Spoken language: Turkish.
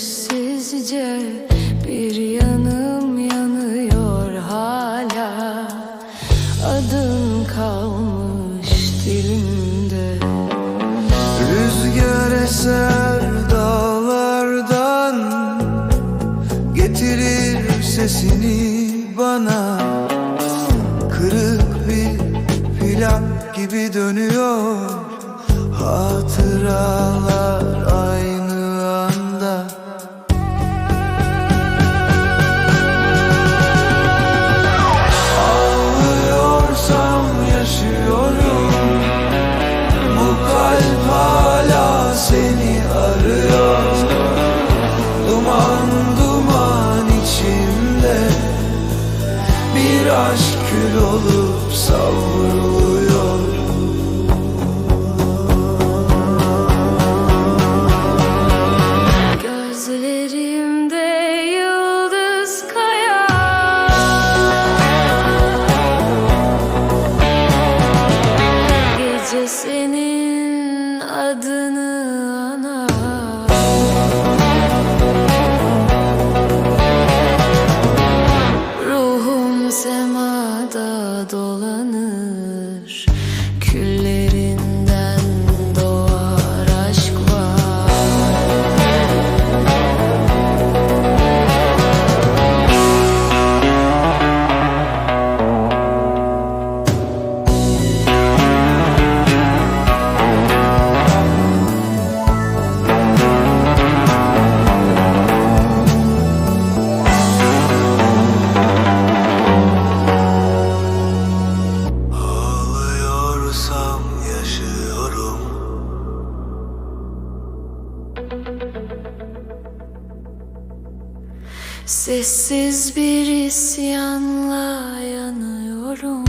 Sessizce Bir yanım yanıyor hala. Adın kalmış dilimde. Rüzgar eser dağlardan Getirir sesini bana. Kırık bir plak gibi dönüyor Hatıralar seni arıyor. Duman duman içimde Bir aşk kül olup savruluyor. Gözlerimde yıldız kaya. Gece senin adını Sessiz bir isyanla yanıyorum